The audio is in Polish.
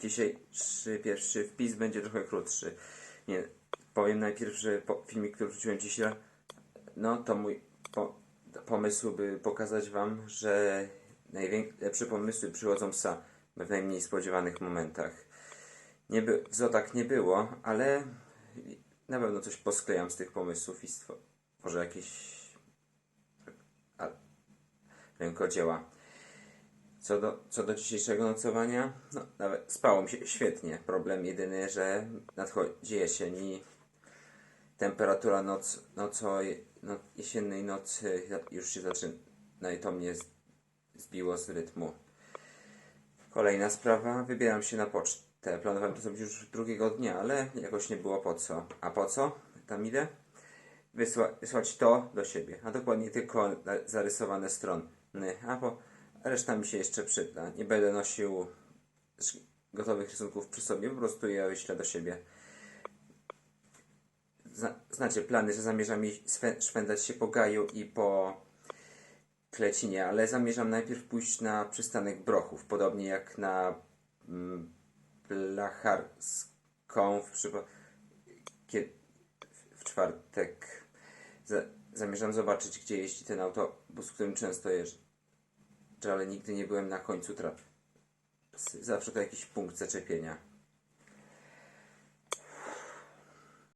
Dzisiejszy pierwszy wpis będzie trochę krótszy. Nie, powiem najpierw, że po, filmik, który wrzuciłem dzisiaj, no to mój po, pomysł, by pokazać Wam, że najlepsze pomysły przychodzą same w najmniej spodziewanych momentach. Nie by, co tak nie było, ale na pewno coś posklejam z tych pomysłów i stworzę jakieś a, rękodzieła. Co do, co do dzisiejszego nocowania, no nawet spało mi się świetnie. Problem jedyny, że nadchodzi jesień i temperatura noc, noco, no, jesiennej nocy już się zaczyna i to mnie zbiło z rytmu. Kolejna sprawa, wybieram się na pocztę. Planowałem to zrobić już drugiego dnia, ale jakoś nie było po co. A po co? Tam idę? Wysła, wysłać to do siebie, a dokładnie tylko zarysowane strony. A po reszta mi się jeszcze przyda. Nie będę nosił gotowych rysunków przy sobie, po prostu je wyślę do siebie. Zna, znacie plany, że zamierzam szwendać się po Gaju i po Klecinie, ale zamierzam najpierw pójść na przystanek Brochów, podobnie jak na mm, Blacharską w, przypa- kie- w czwartek. Za, zamierzam zobaczyć, gdzie jeździ ten autobus, którym często jeżdżę, ale nigdy nie byłem na końcu trasy. Zawsze to jakiś punkt zaczepienia.